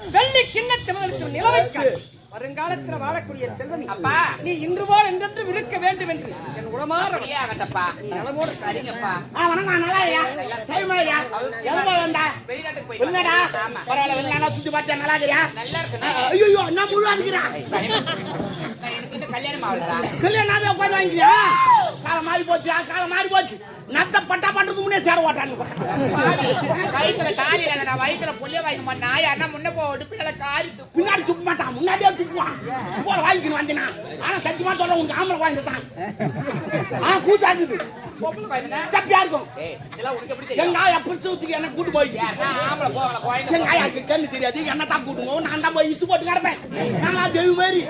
வெள்ளி கிண்ணத்தவர்களுக்கு நிலவைக்க வருங்காலத்தில் வாழக்கூடிய செல்வன் அப்பா. நீ இன்று போல் என்றென்றும் இருக்க வேண்டும் என்று என் உடமாற ஆகட்டப்பா நலமோடு சரிங்கப்பா. ஆ வணக்கம் நல்லா ஐயா சரிமாய்யா எவ்வளோ வந்தா? வெளிநாட்டுக்கு வெளிநாடா ஆமா. பரவாயில்ல வெளிநாடா சுத்தி பார்த்தா நல்லா இருக்கிறியா நல்லா இருக்கு ஐயோ நான் முழுவா இருக்கிறேன். கல்யாணம் ஆகலடா. கல்யாணம் தான் உட்காந்து வாங்கிக்கிறியா? காலம் மாறி போச்சு காலம் மாறி போச்சு. நத்த பட்டா பண்றதுக்கு முன்னே சேர ஓட்டான்னு தாலி இல்ல நான் வயித்துல புள்ளிய வாங்க மாட்டேன். நான் யாருன்னா முன்ன போ பின்னால காரி. பின்னாடி துப்ப மாட்டான் முன்னாடியே துப்புவான். போல வாங்கிக்கணும் வந்தேனா. ஆனா சத்தியமா சொல்ல உங்க ஆம்பளை வாங்கிட்டான் ஆ பொம்பளை பையனா? சப்பியா இருக்கும்? எங்க ஆயா பிடிச்சதுக்கு என்ன கூட்டு போய்? எங்க ஆயாக்கு கண்ணு தெரியாது. என்ன தான் கூட்டுங்க நான் தான் போய் இச்சு போட்டு கிடப்பேன். நான் தெய்வ மாதிரி.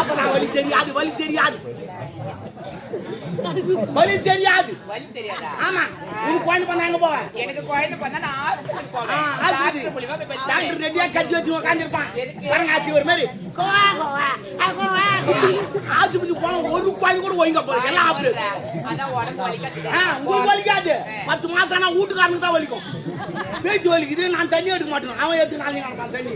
அப்ப நான் வழி தெரியாது வழி தெரியாது. வழி தெரியாது வலி தெரியாதா? ஆமா உனக்கு குழந்தை பண்ண எங்க போவேன் எனக்கு குழந்தை பிறந்தா நான் ஆ, போவேன். டாக்டர் மூலியமா போய். டாக்டர் ரெடியா கட்டி வச்சு உட்காந்துருப்பான் எதுக்கு? பாருங்க ஆச்சு ஒரு மாதிரி கோவா கோவா கோவா. ஆஸ்பத்திரி போன ஒரு குழந்தை கூட ஒழுங்கா போறேன் எல்லாம் ஆபரேஷன் அதான் உடம்பு வலிக்காது. உங்களுக்கு வலிக்காது பத்து மாசம் ஆனா வீட்டுக்காரனுக்கு தான் வலிக்கும் பேச்சு வலிக்குது நான் தண்ணி எடுக்க மாட்டேன். அவன் எடுத்து நாளைக்கு நடப்பான் தண்ணி.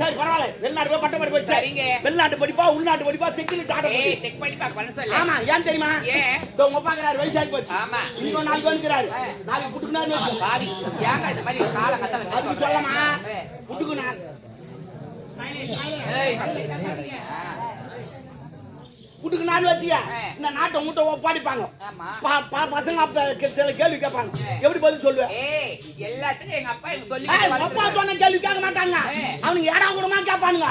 சரி பரவாயில்ல. வெளிநாட்டு போய் பட்ட படிப்பு சரிங்க. வெளிநாட்டு படிப்பா உள்நாட்டு படிப்பா செக்யூரிட்டி ஏய், check பண்ணி பார்க்க. ஆமா ஏன் தெரியுமா? ஏன்? உங்க பாக்குறாரு வயசாகி போச்சு. ஆமா. இன்னும் நாளைக்கு வந்துக்கிறாரு. நாளைக்கு புட்டுக்குனாரு பாவி, ஏங்க இந்த மாதிரி காலை கத்தல அதுக்கு சொல்லமா ஏய். புட்டுக்குனாரு வச்சியா? ஏய். இந்த நாட்டை மூட்டை ஒப்பாடிப்பாங்க பசங்க அப்ப சில கேள்வி கேட்பாங்க. எப்படி பதில் சொல்லுவேன் எல்லாத்துக்கும் எங்க அப்பா சொல்லி அப்பா சொன்ன கேள்வி கேட்க மாட்டாங்க. அவனுக்கு ஏடா கூடமா கேட்பானுங்க.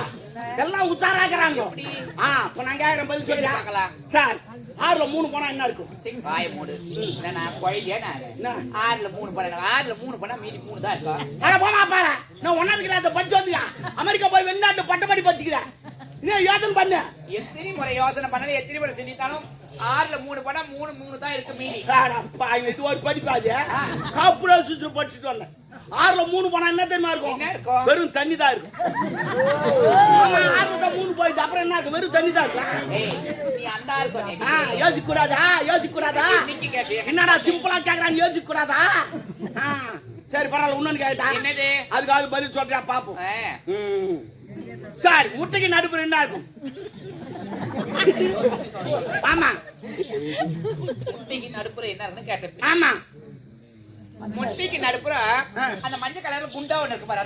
எல்லாம் உச்சாராக்குறாங்க ஆ இப்ப நான் கேக்குறேன் பதில் பார்க்கலாம். சார் ஆறுல மூணு போனா என்ன இருக்கும்? சரி, வாயை மூடு. என்ன நான் குழந்தையா நானு? ஆறுல மூணு பண்ண ஆறுல மூணு பண்ணா மீதி மூணு தான் இருக்கும். அட போமா பாரு நான் ஒன்னாவது கிளாஸ் படிச்சு வந்தியா அமெரிக்கா போய் வெளிநாட்டு பட்டப்படி படிச்சுக்கிறேன் இன்னும் யோசனை பண்ணு? எத்தனை முறை யோசனை பண்ணாலும் எத்தனை முறை செஞ்சுட்டாலும் ஆறுல மூணு பண்ணா மூணு மூணு தான் இருக்கு மீதி. இது ஒரு படிப்பாது காப்புரா சுற்று படிச்சுட்டு வந்தேன் ஆறுல மூணு போனா என்ன தெரியுமா இருக்கும்? வெறும் தண்ணி தான் இருக்கும். ஆறுல மூணு போயிட்டு அப்புறம் என்ன இருக்கும்? வெறும் தண்ணி தான் இருக்கும். யோசிக்க கூடாதா யோசிக்க கூடாதா? என்னடா சிம்பிளா கேக்குறாங்க யோசிக்க கூடாதா சரி பரவாயில்ல இன்னொன்னு கேட்டா. அதுக்காக பதில் சொல்றியா பாப்போம். சார் முட்டைக்கு நடுப்புற என்ன இருக்கும் ஆமா முட்டைக்கு நடுப்புற என்ன கேட்டேன் ஆமா முட்டைக்கு நடுப்புற. அந்த மஞ்சள் கலர்ல குண்டா ஒண்ணு இருக்கு பாரு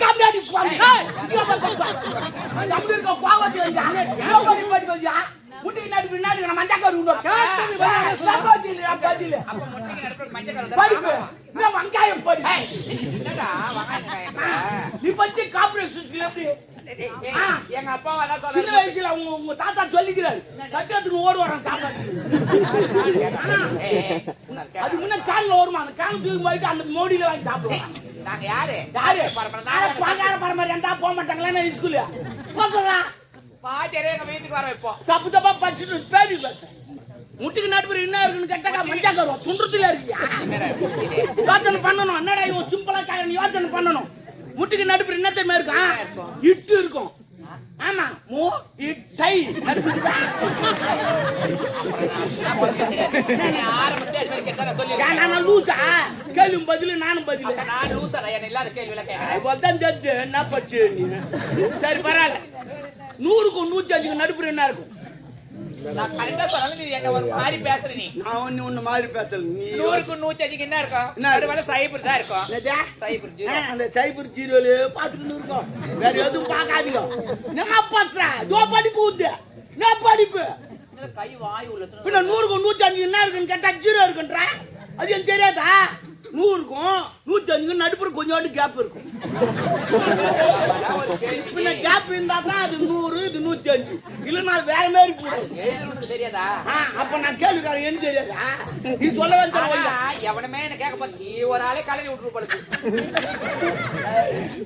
இருக்க, வையா? முட்டைக்கு நடுப்புற என்ன இருக்கு? நான் மஞ்சக்காரு உண்டு. பதிலு, பதிலு. அப்ப முட்டைக்கு நடுப்புற மஞ்சள் படிப்பு. கலர் நான் வெங்காயம் என்னடா? நீ கார்ப்பரேட் சுவிட்ச்ல எப்படி? எங்க அப்பா சின்ன வயசுல உங்க உங்க தாத்தா சொல்லிக்கிறாரு. தட்டத்துக்கு ஓடு வரான் சாப்பாடு. ஏய், ஏய், உனக்கு கேட்டா. அது முன்ன கான்ல வருமா அந்த தூக்கி போயிட்டு அந்த மோடியில வாங்கி சாப்பிடுவான் நாங்க யாரு? யாரு? பணக்கார பரம்பரை இருந்தா போக மாட்டாங்களா ஸ்கூல்ல பார்த்தா பாத்தியாரே எங்க வீட்டுக்கு வர வைப்போம் தப்பு தப்பா படிச்சுட்டு பேரி பேச. முட்டுக்கு என்ன இருக்குன்னு கேட்டாக்கா மஞ்சா கருவா. துன்றத்துல இருக்கியா? யோசனை பண்ணணும். என்னடா இவன் சிம்பிளா யோசனை பண்ணணும். முட்டுக்கு நடுப்புற என்ன தெரியுமா இருக்கும்? இட்டு இருக்கும். ஆமா. மோ இட்டை. நான் லூசா? கேள்வி பதிலு நானும் பதிலு. நான் என்ன இல்லாத என்ன பச்சு நீ? சரி பரவாயில்ல. நூறுக்கும் நூத்தி அஞ்சுக்கு நடுப்புற என்ன இருக்கும்? நான் correct ஆ சொன்னாலும் நீ என்ன ஒரு மாதிரி பேசுற நீ. நான் ஒண்ணு ஒண்ணு மாதிரி பேசல. நீ நூறுக்கு நூத்தி அஞ்சுக்கு என்ன இருக்கும்? என்ன சைபர் தான் இருக்கும். Cipher zero. அந்த சைபர் ஜீரோல பாத்துக்கிட்டு இருக்கோம். வேற எதுவும் பார்க்காதீங்க. நம்ம பாத்துறா ஜோ படிப்பு ஊத்து என்ன படிப்பு? கை வாய் உள்ள நூத்தி அஞ்சு என்ன இருக்குன்னு கேட்டா ஜீரோ இருக்குன்ற? அது எனக்கு தெரியாதா? நூறுக்கும் நூத்தி அஞ்சுக்கும் நடுப்புற கொஞ்சோண்டு கேப் இருக்கும். பின்ன கேப் இருந்தா தான் அது நூறு இது நூத்தி அஞ்சு இல்லைன்னா அது வேற மாதிரி போடும் தெரியாதா? அப்ப நான் கேள்விக்காரன் என்ன தெரியாதா? நீ தெரியல ஆனா, எவனுமே என்ன கேட்க போறது நீ ஒரு ஆளே கலரி விட்டுரு படுத்து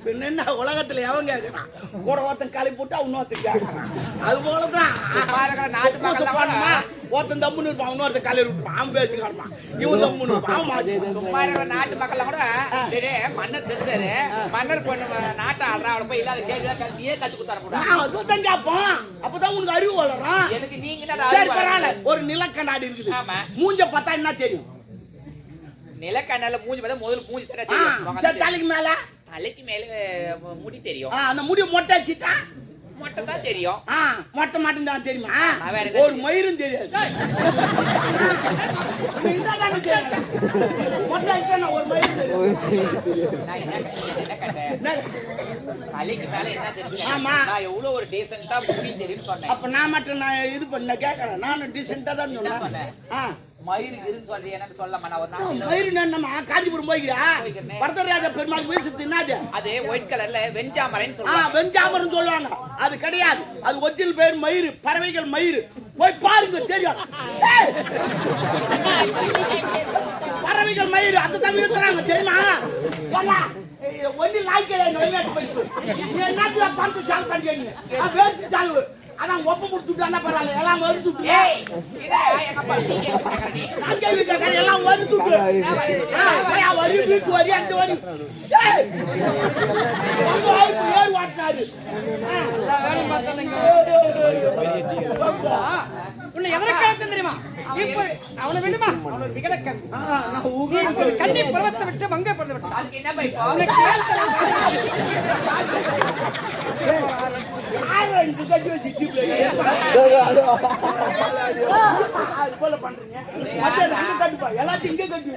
பின்ன என்ன உலகத்துல எவன் கேக்குறான்? கூட ஒருத்தன் களி போட்டு இன்னொருத்தன் கேக்குறான். அது போலதான். நாட்டு ஒருத்தன் தம்முன்னு இருப்பான் இன்னொருத்தன் களி விட்டுப்பான் அவன் பேசி காட்டுப்பான் இவன் தம்முன்னு இருப்பான் சும்மா நாட்டு மக்கள் கூட மன்னர் செஞ்சாரு மன்னர் பொண்ணு நாட்டை ஆடுறா அவளை போய் இல்லாத கேள்வி நீயே கத்து கொடுத்தர கூடாது நான் அதுதான் அப்பதான் உனக்கு அறிவு வளரும். எனக்கு நீங்க சரி பரவாயில்ல? ஒரு நிலக்கண்ணாடி இருக்குது. ஆமா. மூஞ்ச பார்த்தா என்ன தெரியும்? நிலக்கண்ணால மூஞ்சி பார்த்தா முதல்ல மூஞ்சி தர சரி. தலைக்கு மேல. தலைக்கு மேல முடி தெரியும். அந்த முடி மொட்டை வச்சுட்டா மொட்டை தான் தெரியும். ஆ மொட்டை மட்டும் தான் தெரியுமா? ஒரு மயிரும் தெரியாது? ஒரு மயிரும் தெரியும்? அப்ப நான் மட்டும் நான் இது பண்ண கேட்கறேன் நானும் டீசெண்டா தான் சொன்னேன். மயிறு இருன்னு சொல்றீங்க என்னன்னு சொல்லமா நான் ஒரு நாள் மயிறு என்னம்மா காஞ்சிபுரம் போய்க்கிறா. வரதராஜ பெருமாள் வீசுறது என்னது? அது ஒயிட் கலர்ல வெஞ்சாமரைன்னு சொல்லுவாங்க. வெஞ்சாமரம் சொல்லுவாங்க. அது கிடையாது. அது ஒரிஜினல் பேர் மயிறு பறவைகள் மயிறு. போய் பாருங்க தெரியும்! பறவைகள் மயிறு அது தான் வீசுறாங்க தெரியுமா? ஒண்ணு லாய்க்கல இந்த வெளிநாட்டு போயிட்டு. பண்றீங்க அது வேஸ்ட் செலவு. அதான் ஒப்ப கொடுத்துட்டாங்க பரவாயில்ல. எல்லாம் நான் கேள்வி கேட்கறேன், எல்லாம் அவன் வரி வீட்டு வரி அந்த வரி. ஏறு வாட்டினாரு. உன்னை தெரியுமா? இப்ப அவனை விடுமா அவன் ஒரு விகடக்கன் கண்ணி பருவத்தை விட்டு வங்க பருவத்தை விட்டு. என்ன பைப்பா வச்சு ஜீப்ல அது போல பண்றீங்க எல்லாத்தையும் இங்க கட்டி?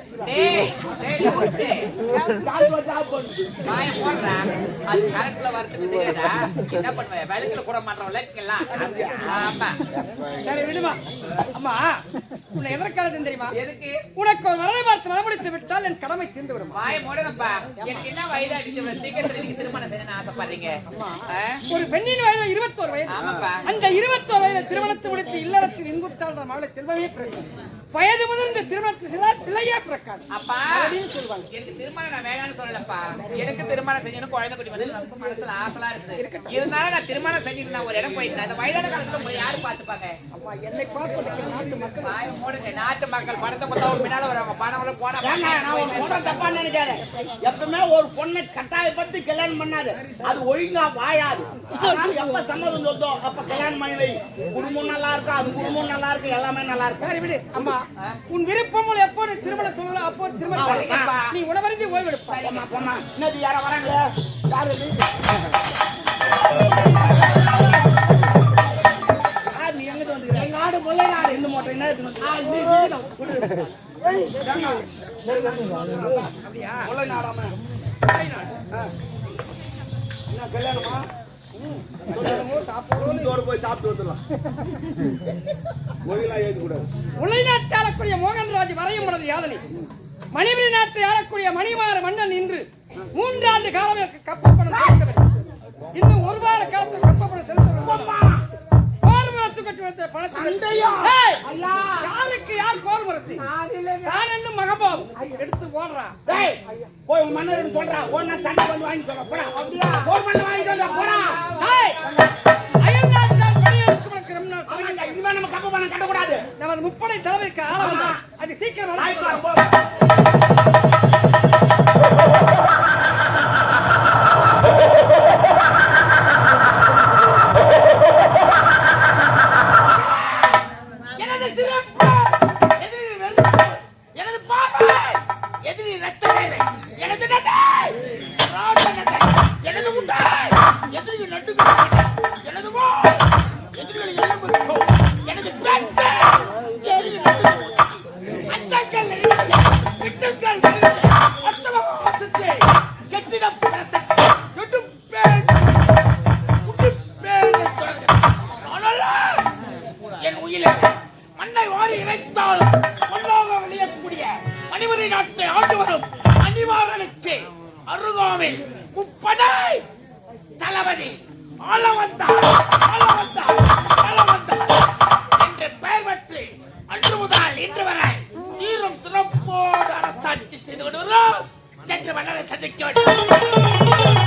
என்ன? விளக்குல கூட மாட்டோம், விளக்குலாம். ஆமா. சரி விடுமா அம்மா உன்னை தெரியுமா எதுக்கு? உனக்கு ஒரு பார்த்து மனமுடித்து விட்டால் என் கடமை தீர்ந்து விடும் வாயை மூடுங்கப்பா. எனக்கு என்ன வயதாகிடுச்சு? இவ்வளவு சீக்கிரத்துல திருமணம் செய்யணும்னு ஆசைப்படுறீங்க? ஒரு பெண்ணின் வயது இருபத்தோரு வயது ஆமாப்பா. அந்த இருபத்தோரு வயது திருமணத்தை முடித்து இல்லறத்தில் இன்புற்றால் மகளை செல்வமே பிறக்கும் வயது முதிர்ந்த திருமணத்தை செய்தால் பிள்ளையே பிறக்காது அப்பா, அப்படின்னு சொல்லுவாங்க எனக்கு திருமணம் நான் வேணாம்னு சொல்லலப்பா. எனக்கு திருமணம் செய்யணும், குழந்தை குட்டி வந்து ரொம்ப மனசுல ஆசைலாம் இருக்குது. இருந்தாலும் நான் திருமணம் செஞ்சுட்டு நான் ஒரு இடம் போயிட்டேன். அந்த வயதான காலத்துல உங்களை யாரு என்னை பார்ப்பதற்கு நாட்டு மக்கள். வாயை மூடுங்க. நாட்டு மக்கள் பணத்தை கொடுத்தா ஒரு பின்னால வருவாங்க. பணம் போனா நான் ஒரு பொண்ணை தப்பா நினைக்காத. எப்பவுமே ஒரு பொண்ணை கட்டாயப்படுத்தி கல்யாணம் பண்ணாது. அது ஒழுங்கா வாயாது. எப்ப சம்மதம் சொல்றோம் அப்ப கல்யாணம் பண்ணி வை. குடும்பம் நல்லா இருக்கும் அது குடும்பம் நல்லா இருக்கு. எல்லாமே நல்லா இருக்கு. சரி விடு அம்மா. உன் விருப்பம் போல எப்போ நீ திருமணம் சொல்லலாம் அப்போ அவ்வளவுதான்ப்பா. நீ உணவறிந்து ஓய்வெடுப்பா போம்மா, போம்மா. என்னது யாரோ வராங்களே யாரு நீ எங்கிட்டு வந்துக்கிற? எங்க ஆடு நாடு. இந்த மூட்டை என்ன வந்து? கொடு. முல்லை நாடாம? கல்யாணமா? போய் சாப்பிட்டு வந்துடலாம் கோயிலா ஏது கூடாது உலை நாட்டு ஆளக்கூடிய மோகன்ராஜ் வரையும் உனது யாதனை. மணிமணி நாட்டை ஆளக்கூடிய மணிமாற மன்னன் இன்று மூன்றாண்டு காலம் கப்பப்பணம் செலுத்தவில்லை இன்னும் ஒரு வார காலத்தில் கப்பப்பணம் செலுத்தவில்லை யாருக்கு யார் கோர்மரத்து நான் என்ன மகபாபு எடுத்து போடுறா. டேய். போய் உங்க மன்னர் சொல்றா. ஒன்னா சண்டை வந்து வாங்கி சொல்ல போடா. ஒரு மண்ணை வாங்கி சொல்ல போடா. நாள் இனிமே நம்ம கப்ப பணம் கட்டக்கூடாது. நமது முப்படை தலைவருக்கு ஆள வந்தா அது சீக்கிரம் எதிரி வெறுப்பு எதிரி தளபதி ஆள வந்தார் ஆள வந்தார் ஆள வந்தார் என்று பெயர் பெற்று அன்று முதல் இன்று வரை சீரும் சிறப்போடு அரசாட்சி செய்து கொண்டு சென்று மன்னரை சந்திக்க வேண்டும்.